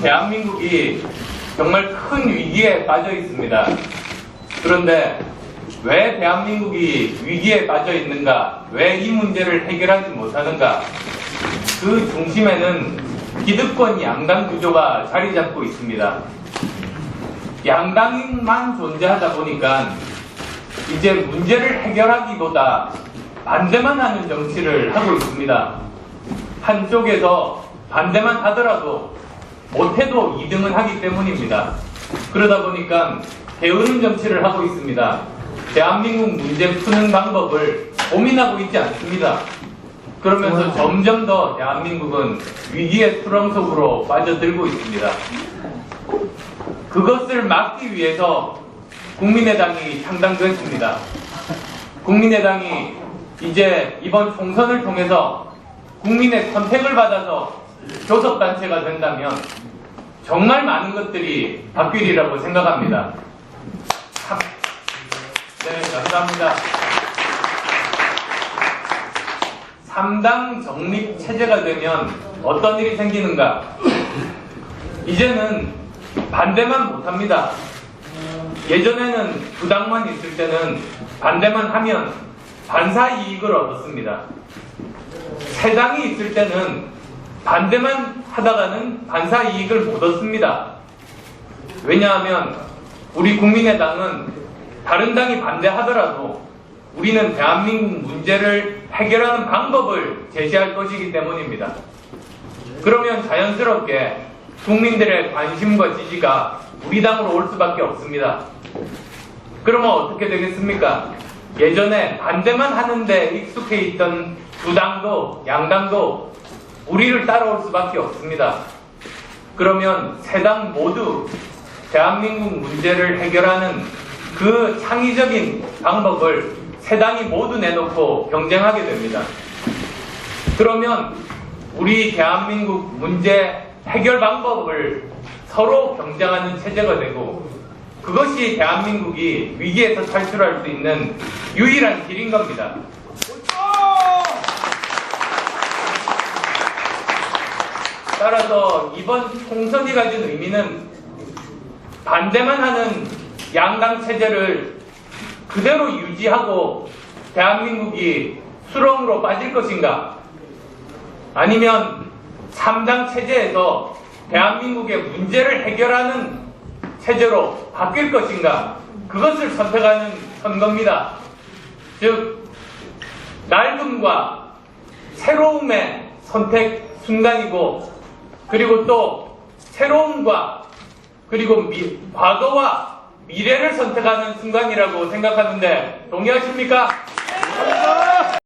대한민국이 정말 큰 위기에 빠져 있습니다. 그런데 왜 대한민국이 위기에 빠져 있는가? 왜 이 문제를 해결하지 못하는가? 그 중심에는 기득권 양당 구조가 자리 잡고 있습니다. 양당만 존재하다 보니까 이제 문제를 해결하기보다 반대만 하는 정치를 하고 있습니다. 한쪽에서 반대만 하더라도 못해도 2등은 하기 때문입니다. 그러다 보니까 게으른 정치를 하고 있습니다. 대한민국 문제 푸는 방법을 고민하고 있지 않습니다. 그러면서 점점 더 대한민국은 위기의 수렁 속으로 빠져들고 있습니다. 그것을 막기 위해서 국민의당이 창당됐습니다. 국민의당이 이제 이번 총선을 통해서 국민의 선택을 받아서 교섭 단체가 된다면 정말 많은 것들이 바뀌리라고 생각합니다. 참. 네, 감사합니다. 3당 정립 체제가 되면 어떤 일이 생기는가? 이제는 반대만 못합니다. 예전에는 두 당만 있을 때는 반대만 하면 반사 이익을 얻었습니다. 세 당이 있을 때는 반대만 하다가는 반사 이익을 못 얻습니다. 왜냐하면 우리 국민의당은 다른 당이 반대하더라도 우리는 대한민국 문제를 해결하는 방법을 제시할 것이기 때문입니다. 그러면 자연스럽게 국민들의 관심과 지지가 우리 당으로 올 수밖에 없습니다. 그러면 어떻게 되겠습니까? 예전에 반대만 하는데 익숙해 있던 두 당도 양당도 우리를 따라올 수밖에 없습니다. 그러면 세 당 모두 대한민국 문제를 해결하는 그 창의적인 방법을 세 당이 모두 내놓고 경쟁하게 됩니다. 그러면 우리 대한민국 문제 해결 방법을 서로 경쟁하는 체제가 되고 그것이 대한민국이 위기에서 탈출할 수 있는 유일한 길인 겁니다. 따라서 이번 총선이 가진 의미는 반대만 하는 양당 체제를 그대로 유지하고 대한민국이 수렁으로 빠질 것인가? 아니면 3당 체제에서 대한민국의 문제를 해결하는 체제로 바뀔 것인가? 그것을 선택하는 선거입니다. 즉, 낡음과 새로움의 선택 순간이고, 그리고 또 새로움과 그리고 미- 과거와 미래를 선택하는 순간이라고 생각하는데 동의하십니까?